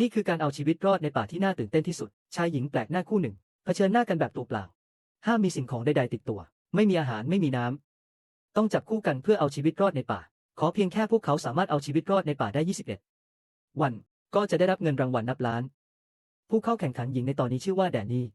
นี่คือการเอาชีวิตรอดในป่าที่น่าตื่นเต้นที่สุด ชายหญิงแปลกหน้าคู่หนึ่ง เผชิญหน้ากันแบบตัวเปล่า ห้ามมีสิ่งของใดๆติดตัว ไม่มีอาหารไม่มีน้ำต้องจับคู่กันเพื่อเอาชีวิตรอดในป่า ขอเพียงแค่พวกเขาสามารถเอาชีวิตรอดในป่าได้ 21 วัน ก็จะได้รับเงินรางวัลนับล้าน ผู้เข้าแข่งขันหญิงในตอนนี้ชื่อว่าแดนนี่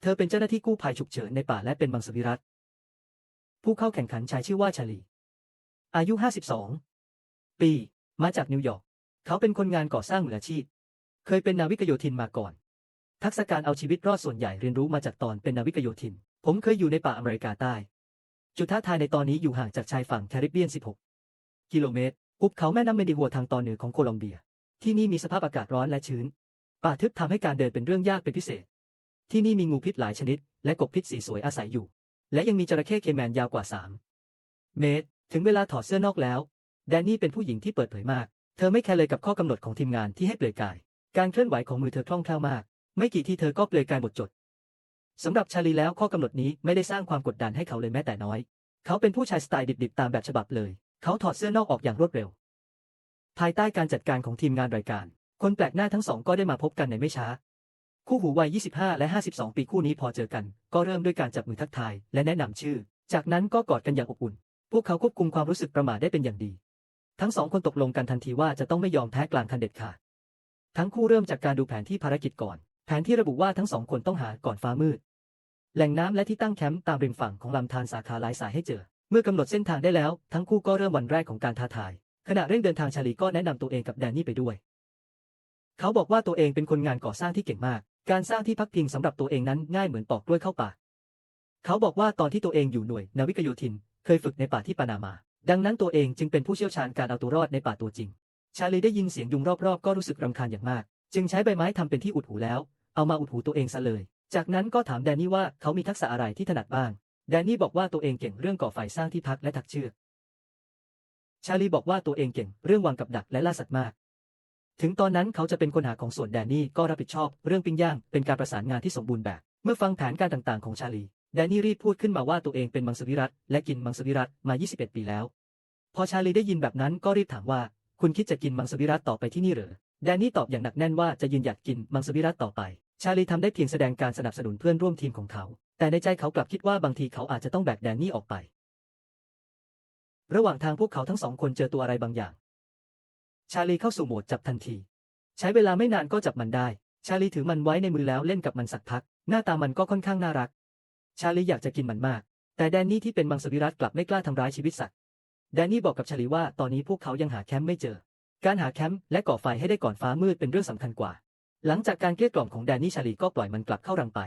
เธอเป็นเจ้าหน้าที่กู้ภัยฉุกเฉินในป่าและเป็นมังสวิรัต ผู้เข้าแข่งขันชายชื่อว่าชาลี อายุ 52 ปี มาจากนิวยอร์ก เขาเป็นคนงานก่อสร้างมืออาชีพ เคยเป็นนาวิกโยธินมาก่อน ทักษะการเอาชีวิตรอดส่วนใหญ่เรียนรู้มาจากตอนเป็นนาวิกโยธิน ผมเคยอยู่ในป่าอเมริกาใต้ จุดท้าทายในตอนนี้อยู่ห่างจากชายฝั่งแคริบเบียน 16 กิโลเมตรหุบเขาแม่น้ำเมดิโวทางตอนเหนือของโคลอมเบีย ที่นี่มีสภาพอากาศร้อนและชื้น ป่าทึบทำให้การเดินเป็นเรื่องยากเป็นพิเศษ ที่นี่มีงูพิษหลายชนิด และกบพิษสีสวยอาศัยอยู่ และยังมีจระเข้เคแมนยาวกว่า 3 เมตร ถึงเวลาถอดเสื้อนอกแล้ว แดนนี่เป็นผู้หญิงที่เปิดเผยมาก เธอไม่แคร์เลยกับข้อกำหนดของทีมงานที่ให้เปลือยกาย การเคลื่อนไหวของมือเธอคล่องแคล่วมาก ไม่กี่ที่เธอก็เปลือยกายหมดจดสำหรับชาลีแล้วข้อกำหนดนี้ไม่ได้สร้างความกดดันให้เขาเลยแม้แต่น้อย เขาเป็นผู้ชายสไตล์ดิบๆตามแบบฉบับเลย เขาถอดเสื้อนอกออกอย่างรวดเร็ว ภายใต้การจัดการของทีมงานรายการ คนแปลกหน้าทั้งสองก็ได้มาพบกันในไม่ช้า คู่หูวัย 25 และ 52 ปีคู่นี้พอเจอกัน ก็เริ่มด้วยการจับมือทักทายและแนะนำชื่อ จากนั้นก็กอดกันอย่างอบอุ่น พวกเขาควบคุมความรู้สึกประมาได้เป็นอย่างดี ทั้งสองคนตกลงกันทันทีว่าจะต้องไม่ยอมแพ้กลางคันเด็ดขาด ทั้งคู่เริ่มจากการดูแผนที่ภารกิจก่อน แผนที่ระบุว่าทั้งสองคนต้องหาก่อนฟ้ามืด แหล่งน้ำและที่ตั้งแคมป์ตามริมฝั่งของลำธารสาขาหลายสายให้เจอ เมื่อกำหนดเส้นทางได้แล้ว ทั้งคู่ก็เริ่มวันแรกของการท้าทาย ขณะเร่งเดินทางชาลีก็แนะนำตัวเองกับแดนนี่ไปด้วย เขาบอกว่าตัวเองเป็นคนงานก่อสร้างที่เก่งมาก การสร้างที่พักพิงสำหรับตัวเองนั้นง่ายเหมือนปอกกล้วยเข้าปากเขาบอกว่าตอนที่ตัวเองอยู่หน่วยนาวิกโยธิน เคยฝึกในป่าที่ปานามา ดังนั้นตัวเองจึงเป็นผู้เชี่ยวชาญการเอาตัวรอดในป่าตัวจริง ชาลีได้ยินเสียงยุงรอบๆ ก็รู้สึกรำคาญอย่างมาก จึงใช้ใบไม้ทำเป็นที่อุดหูแล้ว เอามาอุดหูตัวเองซะเลย จากนั้นก็ถามแดนนี่ว่าเขามีทักษะอะไรที่ถนัดบ้าง แดนนี่บอกว่าตัวเองเก่งเรื่องก่อไฟสร้างที่พักและถักเชือก ชาลีบอกว่าตัวเองเก่งเรื่องวางกับดักและล่าสัตว์มาก ถึงตอนนั้นเขาจะเป็นคนหาของส่วนแดนนี่ก็รับผิดชอบ เรื่องปิ้งย่างเป็นการประสานงานที่สมบูรณ์แบบ เมื่อฟังแผนการต่างๆ ของชาลีแดนนี่รีบพูดขึ้นมาว่าตัวเองเป็นมังสวิรัตและกินมังสวิรัตมา 21 ปีแล้ว พอชาลีได้ยินแบบนั้นก็รีบถามว่า คุณคิดจะกินมังสวิรัตต่อไปที่นี่หรือแดนนี่ตอบอย่างหนักแน่นว่าจะยืนหยัดกินมังสวิรัตต่อไป ชาลีทำได้เพียงแสดงการสนับสนุนเพื่อนร่วมทีมของเขา แต่ในใจเขากลับคิดว่าบางทีเขาอาจจะต้องแบกแดนนี่ออกไป ระหว่างทางพวกเขาทั้งสองคนเจอตัวอะไรบางอย่าง ชาลีเข้าสู่โหมดจับทันที ใช้เวลาไม่นานก็จับมันได้ ชาลีถือมันไว้ในมือแล้วเล่นกับมันสักพัก หน้าตามันก็ค่อนข้างน่ารัก ชาลีอยากจะกินมันมาก แต่แดนนี่ที่เป็นมังสวิรัตกลับไม่กล้าทำร้ายชีวิตสัตว์ แดนนี่บอกกับชาลีว่าตอนนี้พวกเขายังหาแคมป์ไม่เจอ การหาแคมป์และก่อไฟให้ได้ก่อนฟ้ามืดเป็นเรื่องสำคัญกว่า หลังจากการเกลี้ยกล่อมของแดนนี่ชาลีก็ปล่อยมันกลับเข้ารังไป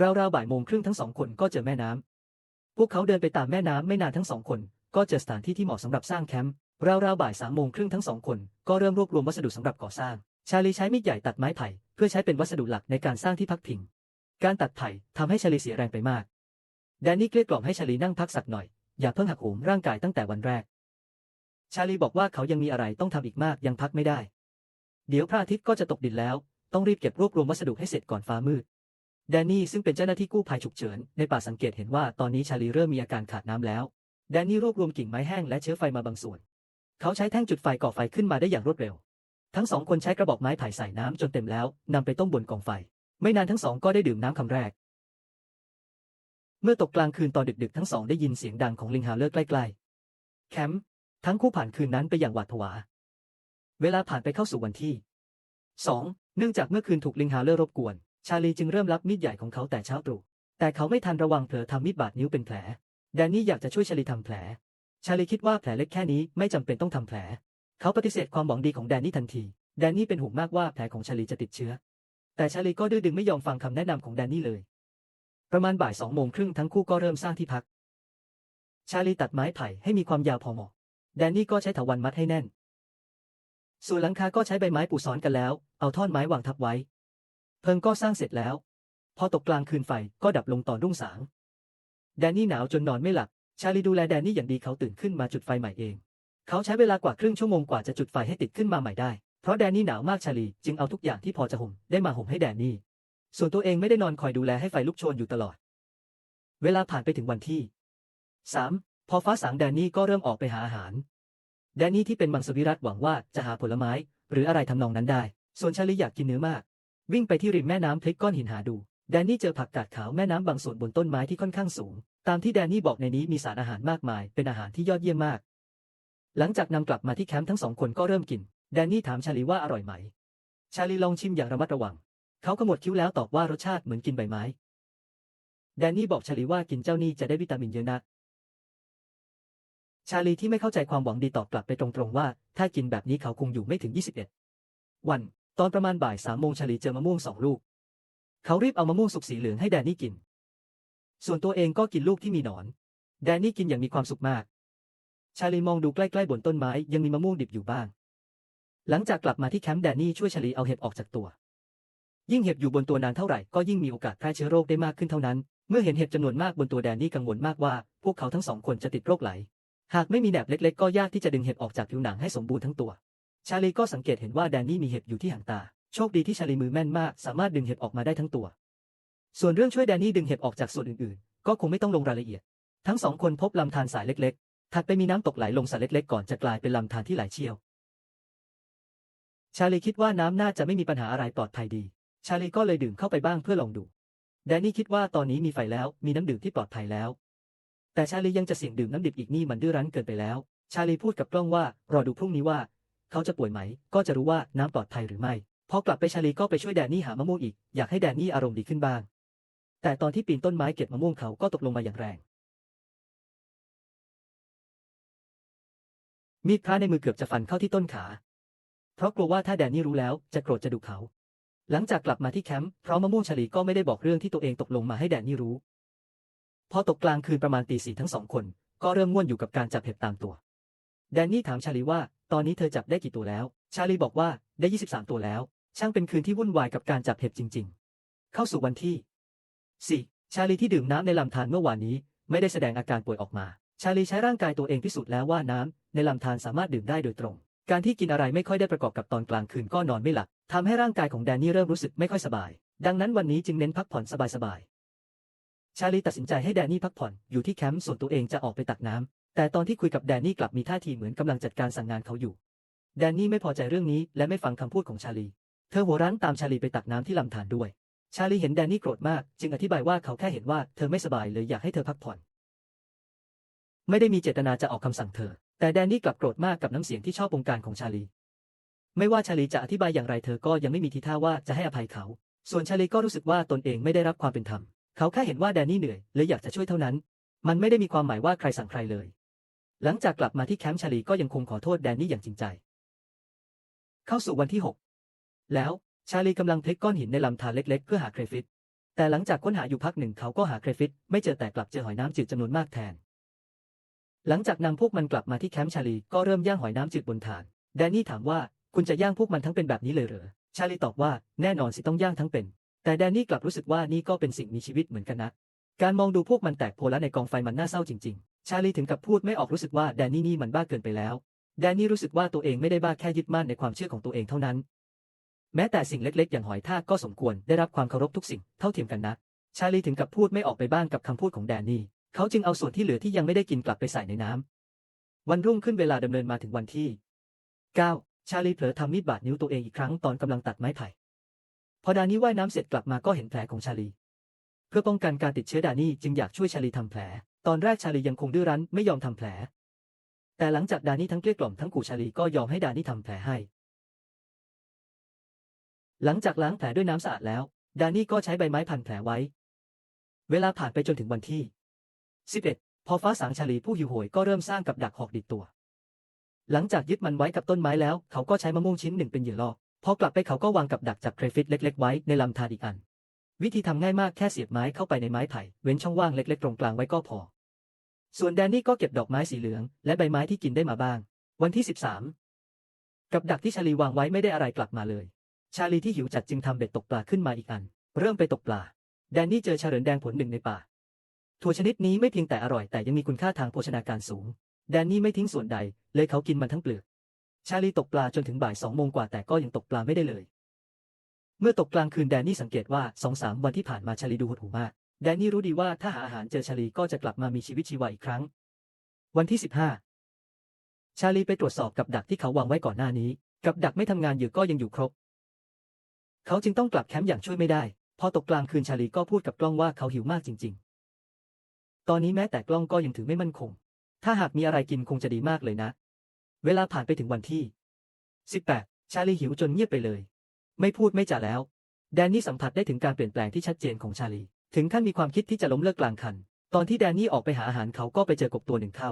ราวๆบ่ายโมงครึ่งทั้งสองคนก็เจอแม่น้ำพวกเขาเดินไปตามแม่น้ำไม่นานทั้งสองคน ก็เจอสถานที่ที่เหมาะสำหรับสร้างแคมป์ราวๆบ่ายสามโมงครึ่งทั้งสองคนก็เริ่มรวบรวมวัสดุสำหรับก่อสร้าง ชาลีใช้มีดใหญ่ตัดไม้ไผ่เพื่อใช้เป็นวัสดุหลักในการสร้างที่พักพิง การตัดไผ่ทำให้ชาลีเสียแรงไปมากแดนนี่เกลี้ยกล่อมให้ชาลีนั่งพักสักหน่อย อย่าเพิ่งหักโหมร่างกายตั้งแต่วันแรก ชาลีบอกว่าเขายังมีอะไรต้องทำอีกมากยังพักไม่ได้ เดี๋ยวพระอาทิตย์ก็จะตกดินแล้ว ต้องรีบเก็บรวบรวมวัสดุให้เสร็จก่อนฟ้ามืดแดนนี่ซึ่งเป็นเจ้าหน้าที่กู้ภัยฉุกเฉินในป่าสังเกตเห็นว่าตอนนี้ชาลีเริ่มมีอาการขาดน้ำแล้ว แดนนี่รวบรวมกิ่งไม้แห้งและเชื้อไฟมาบางส่วน เขาใช้แท่งจุดไฟก่อไฟขึ้นมาได้อย่างรวดเร็ว ทั้งสองคนใช้กระบอกไม้ไผ่ใส่น้ำจนเต็มแล้วนำไปต้มบนกองไฟ ไม่นานทั้งสองก็ได้ดื่มน้ำคำแรก เมื่อตกกลางคืนตอนดึกๆ ทั้งสองได้ยินเสียงดังของลิงฮาเลอร์ใกล้ๆ แคมป์ทั้งคู่ผ่านคืนนั้นไปอย่างหวาดผวา เวลาผ่านไปเข้าสู่วันที่ 2. เนื่องจากเมื่อคืนถูกลิงฮาเลอร์รบกวน ชาลีจึงเริ่มรับมีดใหญ่ของเขาแต่เช้าตรู่แต่เขาไม่ทันระวังเผลอทำมีดบาดนิ้วเป็นแผล แดนนี่อยากจะช่วยชาลีทำแผล ชาลีคิดว่าแผลเล็กแค่นี้ไม่จำเป็นต้องทำแผล เขาปฏิเสธความหวังดีของแดนนี่ทันที แดนนี่เป็นห่วงมากว่าแผลของชาลีจะติดเชื้อ แต่ชาลีก็ดื้อดึงไม่ยอมฟังคำแนะนำของแดนนี่เลย ประมาณบ่ายสองโมงครึ่งทั้งคู่ก็เริ่มสร้างที่พัก ชาลีตัดไม้ไผ่ให้มีความยาวพอเหมาะ แดนนี่ก็ใช้ถาวันมัดให้แน่น ส่วนหลังคาก็ใช้ใบไม้ปูซ้อนกันแล้ว เอาท่อนไม้วางทับไว้ เพิงก็สร้างเสร็จแล้ว พอตกกลางคืนไฟก็ดับลงตอนรุ่งสาง แดนนี่หนาวจนนอนไม่หลับ ชาลีดูแลแดนนี่อย่างดีเขาตื่นขึ้นมาจุดไฟใหม่เอง เขาใช้เวลากว่าครึ่งชั่วโมงกว่าจะจุดไฟให้ติดขึ้นมาใหม่ได้ เพราะแดนนี่หนาวมากชาลีจึงเอาทุกอย่างที่พอจะห่มได้มาห่มให้แดนนี่ ส่วนตัวเองไม่ได้นอนคอยดูแลให้ไฟลุกโชนอยู่ตลอด เวลาผ่านไปถึงวันที่ 3. พอฟ้าสางแดนนี่ก็เริ่มออกไปหาอาหาร แดนนี่ที่เป็นมังสวิรัตหวังว่าจะหาผลไม้ หรืออะไรทำนองนั้นได้ ส่วนชาลีอยากกินเนื้อมาก วิ่งไปที่ริมแม่น้ำพลิกก้อนหินหาดู แดนนี่เจอผักกาดขาวแม่น้ำบางส่วนบนต้นไม้ที่ค่อนข้างสูง ตามที่แดนนี่บอกในนี้มีสารอาหารมากมาย เป็นอาหารที่ยอดเยี่ยมมาก หลังจากนำกลับมาที่แคมป์ทั้งสองคนก็เริ่มกิน แดนนี่ถามชาลีว่าอร่อยไหม ชาลีลองชิมอย่างระมัดระวัง เขาขมวดคิ้วแล้วตอบว่ารสชาติเหมือนกินใบไม้ แดนนี่บอกชาลีว่ากินเจ้านี่จะได้วิตามินเยอะนะ ชาลีที่ไม่เข้าใจความหวังดีตอบกลับไปตรงๆว่า ถ้ากินแบบนี้เขาคงอยู่ไม่ถึง 21 วัน ตอนประมาณบ่ายสามโมงชาลีเจอมะม่วงสองลูก เขารีบเอามะม่วงสุกสีเหลืองให้แดนนี่กิน ส่วนตัวเองก็กินลูกที่มีหนอน แดนนี่กินอย่างมีความสุขมาก ชาลีมองดูใกล้ๆบนต้นไม้ยังมีมะม่วงดิบอยู่บ้าง หลังจากกลับมาที่แคมป์แดนนี่ช่วยชาลีเอาเห็บออกจากตัว ยิ่งเห็บอยู่บนตัวนานเท่าไหร่ก็ยิ่งมีโอกาสแพร่เชื้อโรคได้มากขึ้นเท่านั้น เมื่อเห็นเห็บจำนวนมากบนตัวแดนนี่กังวลมากว่า พวกเขาทั้งสองคนจะติดโรคไหล หากไม่มีแหนบเล็กๆ ก็ยากที่จะดึงเห็บออกจากผิวหนังให้สมบูรณ์ทั้งตัว ชาลีก็สังเกตเห็นว่าแดนนี่มีเห็บอยู่ที่หางตา โชคดีที่ชาลีมือแม่นมาก สามารถดึงเห็บออกมาได้ทั้งตัว ส่วนเรื่องช่วยแดนนี่ดึงเห็บออกจากส่วนอื่นๆ ก็คงไม่ต้องลงรายละเอียด ทั้งสองคนพบลำธารสายเล็กๆ ถัดไปมีน้ำตกไหลลงสายเล็กๆ ก่อนจะกลายเป็นลำธารที่ไหลเชี่ยว ชาลีคิดว่าน้ำน่าจะไม่มีปัญหาอะไรปลอดภัยดี ชาลีก็เลยดื่มเข้าไปบ้างเพื่อลองดู แดนนี่คิดว่าตอนนี้มีไฟแล้ว มีน้ำดื่มที่ปลอดภัยแล้ว แต่ชาลียังจะเสี่ยงดื่มน้ำดิบอีกนี่มันดื้อรั้นเกินไปแล้ว ชาลีพูดกับกล้องว่ารอดูพรุ่งนี้ว่า เขาจะป่วยไหม ก็จะรู้ว่าน้ำปลอดภัยหรือไม่ พอกลับไปชาลีก็ไปช่วยแดนนี่หามะม่วงอีก อยากให้แดนนี่อารมณ์ดีขึ้นบ้าง แต่ตอนที่ปีนต้นไม้เก็บมะม่วงเขาก็ตกลงมาอย่างแรง มีดพระในมือเกือบจะฟันเข้าที่ต้นขา เพราะกลัวว่าถ้าแดนนี่รู้แล้วจะโกรธจะดุเขา หลังจากกลับมาที่แคมป์เพราะมะม่วงชาลีก็ไม่ได้บอกเรื่องที่ตัวเองตกลงมาให้แดนนี่รู้ พอตกกลางคืนประมาณตีสี่ทั้งสองคน ก็เริ่มง่วนอยู่กับการจับเห็บตามตัว แดนนี่ถามชาลีว่าตอนนี้เธอจับได้กี่ตัวแล้ว ชาลีบอกว่าได้ 23 ตัวแล้ว ช่างเป็นคืนที่วุ่นวายกับการจับเห็บจริง ๆ เข้าสู่วันที่ 4. ชาลีที่ดื่มน้ำในลำธารเมื่อวานนี้ ไม่ได้แสดงอาการป่วยออกมา ชาลีใช้ร่างกายตัวเองพิสูจน์แล้วว่าน้ำในลำธารสามารถดื่มได้โดยตรง การที่กินอะไรไม่ค่อยได้ประกอบกับตอนกลางคืนก็นอนไม่หลับทำให้ร่างกายของแดนนี่เริ่มรู้สึกไม่ค่อยสบาย ดังนั้นวันนี้จึงเน้นพักผ่อนสบายๆ ชาลีตัดสินใจให้แดนนี่พักผ่อนอยู่ที่แคมป์ส่วนตัวเองจะออกไปตักน้ำแต่ตอนที่คุยกับแดนนี่กลับมีท่าทีเหมือนกำลังจัดการสั่งงานเขาอยู่ แดนนี่ไม่พอใจเรื่องนี้และไม่ฟังคำพูดของชาลี เธอหัวรั้นตามชาลีไปตักน้ำที่ลำธารด้วย ชาลีเห็นแดนนี่โกรธมาก จึงอธิบายว่าเขาแค่เห็นว่าเธอไม่สบายเลยอยากให้เธอพักผ่อน ไม่ได้มีเจตนาจะออกคำสั่งเธอ แต่แดนนี่กลับโกรธมากกับน้ำเสียงที่ชอบบงการของชาลี ไม่ว่าชาลีจะอธิบายอย่างไรเธอก็ยังไม่มีทีท่าว่าจะให้อภัยเขา ส่วนชาลีก็รู้สึกว่าตนเองไม่ได้รับความเป็นธรรม เขาแค่เห็นว่าแดนนี่เหนื่อยเลยอยากจะช่วยเท่านั้น มันไม่ได้มีความหมายว่าใครสั่งใครเลย หลังจากกลับมาที่แคมป์ชาลีก็ยังคงขอโทษแดนนี่อย่างจริงใจ เข้าสู่วันที่ 6 แล้วชาลีกำลังพลิกก้อนหินในลำธารเล็ก ๆ เพื่อหาเครฟิตแต่หลังจากค้นหาอยู่พักหนึ่งเขาก็หาเครฟิตไม่เจอแต่กลับเจอหอยน้ำจืดจำนวนมากแทน หลังจากนำพวกมันกลับมาที่แคมป์ชาลีก็เริ่มย่างหอยน้ำจืดบนถ่าน แดนนี่ถามว่าคุณจะย่างพวกมันทั้งเป็นแบบนี้เลยเหรอ ชาลีตอบว่าแน่นอนสิต้องย่างทั้งเป็น แต่แดนนี่กลับรู้สึกว่านี่ก็เป็นสิ่งมีชีวิตเหมือนกันนะ การมองดูพวกมันแตกโพละในกองไฟมันน่าเศร้าจริง ๆ ชาลีถึงกับพูดไม่ออกรู้สึกว่าแดนนี่นี่มันบ้าเกินไปแล้ว แดนนี่รู้สึกว่าตัวเองไม่ได้บ้าแค่ยึดมั่นในความเชื่อของตัวเองเท่านั้น แม้แต่สิ่งเล็ก ๆ อย่างหอยทากก็สมควรได้รับความเคารพทุกสิ่งเท่าเทียมกันนะ ชาลีถึงกับพูดไม่ออกไปบ้างกับคำพูดของแดนนี่ เขาจึงเอาส่วนที่เหลือที่ยังไม่ได้กินกลับไปใส่ในน้ำวันรุ่งขึ้นเวลาดำเนินมาถึงวันที่ 9 ชาลีเผลอทำมีดบาดนิ้วตัวเองอีกครั้งตอนกำลังตัดไม้ไผ่ พอดานี่ว่ายน้ำเสร็จกลับมาก็เห็นแผลของชาลี เพื่อป้องกันการติดเชื้อดานี่จึงอยากช่วยชาลีทำแผล ตอนแรกชาลียังคงดื้อรั้นไม่ยอมทำแผล แต่หลังจากดานี่ทั้งเกลี้ยกล่อมทั้งขู่ชาลีก็ยอมให้ดานี่ทำแผลให้ หลังจากล้างแผลด้วยน้ำสะอาดแล้ว ดานี่ก็ใช้ใบไม้พันแผลไว้ เวลาผ่านไปจนถึงวันที่ 11พอฟ้าสางชาลีผู้หิวโหยก็เริ่มสร้างกับดักหอกดิดตัว หลังจากยึดมันไว้กับต้นไม้แล้ว เขาก็ใช้มะม่วงชิ้นหนึ่งเป็นเหยื่อล่อพอกลับไปเขาก็วางกับดักจับเครฟิตเล็ก ๆ ไว้ในลำธารอีกอัน วิธีทำง่ายมากแค่เสียบไม้เข้าไปในไม้ไผ่เว้นช่องว่างเล็ก ๆ ตรงกลางไว้ก็พอ ส่วนแดนนี่ก็เก็บดอกไม้สีเหลือง และใบไม้ที่กินได้มาบ้าง วันที่ 13 กับดักที่ชาลีวางไว้ไม่ได้อะไรกลับมาเลย ชาลีที่หิวจัดจึงทำเบ็ดตกปลาขึ้นมาอีกอัน เริ่มไปตกปลา แดนนี่เจอชาเรินแดงผลหนึ่งในป่า ถั่วชนิดนี้ไม่เพียงแต่อร่อยแต่ยังมีคุณค่าทางโภชนาการสูง แดนนี่ไม่ทิ้งส่วนใด เลยเขากินมันทั้งเปลือก ชาลีตกปลาจนถึงบ่ายสองโมงกว่าแต่ก็ยังตกปลาไม่ได้เลย เมื่อตกกลางคืนแดนนี่สังเกตว่าสองสามวันที่ผ่านมาชาลีดูหดหูมาก แดนนี่รู้ดีว่าถ้าหาอาหารเจอชาลีก็จะกลับมามีชีวิตชีวาอีกครั้ง วันที่สิบห้าชาลีไปตรวจสอบกับดักที่เขาวางไว้ก่อนหน้านี้ กับดักไม่ทำงานอยู่ก็ยังอยู่ครบ เขาจึงต้องกลับแคมป์อย่างช่วยไม่ได้ พอตกกลางคืนชาลีก็พูดกับกล้องว่าเขาหิวมากจริง ตอนนี้แม้แต่กล้องก็ยังถือไม่มั่นคง ถ้าหากมีอะไรกินคงจะดีมากเลยนะ เวลาผ่านไปถึงวันที่ 18 ชาลีหิวจนเงียบไปเลย ไม่พูดไม่จ่าแล้ว แดนนี่สัมผัสได้ถึงการเปลี่ยนแปลงที่ชัดเจนของชาลี ถึงขั้นมีความคิดที่จะล้มเลิกกลางคัน ตอนที่แดนนี่ออกไปหาอาหารเขาก็ไปเจอกบตัวหนึ่งเข้า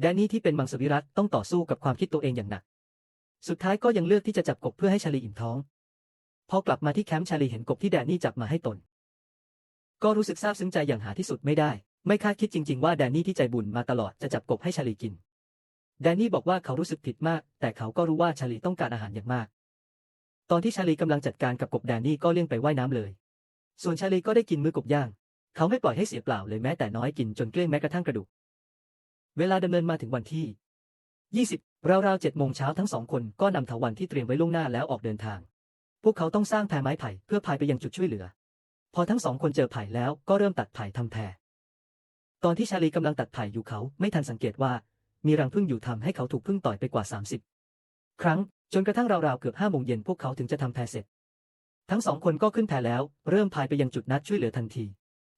แดนนี่ที่เป็นมังสวิรัตต้องต่อสู้กับความคิดตัวเองอย่างหนัก สุดท้ายก็ยังเลือกที่จะจับกบเพื่อให้ชาลีอิ่มท้อง พอกลับมาที่แคมป์ชาลีเห็นกบที่แดนนี่จับมาให้ตน ก็รู้สึกซาบซึ้งใจอย่างหาที่สุดไม่ได้ ไม่คาดคิดจริง ๆ ว่าแดนนี่ที่ใจบุญมาตลอดจะจับกบให้ชาลีกิน แดนนี่บอกว่าเขารู้สึกผิดมาก แต่เขาก็รู้ว่าชาลีต้องการอาหารอย่างมาก ตอนที่ชาลีกำลังจัดการกับกบแดนนี่ก็เลี่ยงไปว่ายน้ำเลย ส่วนชาลีก็ได้กินมื้อกบย่าง เขาไม่ปล่อยให้เสียเปล่าเลยแม้แต่น้อยกินจนเกลี้ยงแม้กระทั่งกระดูก เวลาดำเนินมาถึงวันที่20ราวๆเจ็ดโมงเช้าทั้งสองคนก็นำเถาวันที่เตรียมไว้ล่วงหน้าแล้วออกเดินทาง พวกเขาต้องสร้างแพไม้ไผ่เพื่อพายไปยังจุดช่วยเหลือ พอทั้งสองคนเจอไผ่แล้วก็เริ่มตัดไผ่ทำแพตอนที่ชาลีกำลังตัดไผ่อยู่เขาไม่ทันสังเกตว่า มีรังผึ้งอยู่ทำให้เขาถูกผึ้งต่อยไปกว่า 30 ครั้ง จนกระทั่งราวๆเกือบห้าโมงเย็นพวกเขาถึงจะทำแพเสร็จ ทั้งสองคนก็ขึ้นแพแล้ว เริ่มพายไปยังจุดนัดช่วยเหลือทันที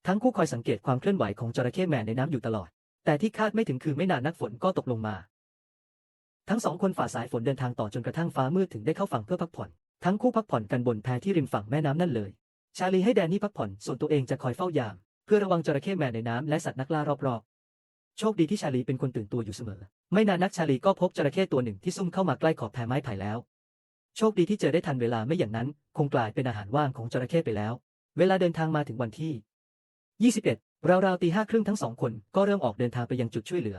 ทั้งคู่คอยสังเกตความเคลื่อนไหวของจระเข้แมนในน้ำอยู่ตลอด แต่ที่คาดไม่ถึงคือไม่นานนักฝนก็ตกลงมา ทั้งสองคนฝ่าสายฝนเดินทางต่อจนกระทั่งฟ้ามืดถึงได้เข้าฝั่งเพื่อพักผ่อน ทั้งคู่พักผ่อนกันบนแพที่ริมฝั่งแม่น้ำนั่นเลย ชาลีให้แดนนี่พักผ่อน ส่วนตัวเองจะคอยเฝ้ายาม เพื่อระวังจระเข้แมนในน้ำและสัตว์นักล่ารอบๆ โชคดีที่ชาลีเป็นคนตื่นตัวอยู่เสมอ ไม่นานนักชาลีก็พบจระเข้ตัวหนึ่งที่ซุ่มเข้ามาใกล้ขอบแพไม้ไผ่แล้ว โชคดีที่เจอได้ทันเวลาไม่อย่างนั้น คงกลายเป็นอาหารว่างของจระเข้ไปแล้ว เวลาเดินทางมาถึงวันที่ 21 ราวๆตีห้าครึ่งทั้งสองคนก็เริ่มออกเดินทางไปยังจุดช่วยเหลือ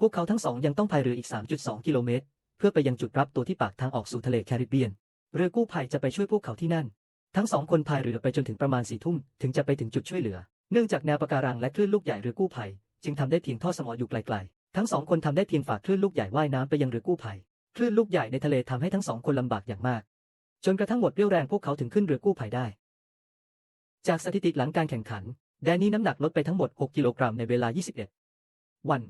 พวกเขาทั้งสองยังต้องพายเรืออีก 3.2 กิโลเมตร เพื่อไปยังจุดรับตัวที่ปากทางออกสู่ทะเลแคริบเบียน เรือกู้ภัยจะไปช่วยพวกเขาที่นั่น ทั้งสองคนพายเรือไปจนถึงประมาณสี่ทุ่มถึงจะไปถึงจุดช่วยเหลือ เนื่องจากแนวปะการังและคลื่นลูกใหญ่เรือกู้ภัย จึงทำได้เพียงท่อสมออยู่ไกลๆ ทั้งสองคนทำได้เพียงฝากคลื่นลูกใหญ่ว่ายน้ำไปยังเรือกู้ภัย คลื่นลูกใหญ่ในทะเลทำให้ทั้งสองคนลำบากอย่างมาก จนกระทั่งหมดเรี่ยวแรงพวกเขาถึงขึ้นเรือกู้ภัยได้ จากสถิติหลังการแข่งขัน แดนนี่น้ำหนักลดไปทั้งหมด 6 กิโลกรัมในเวลา 21 วัน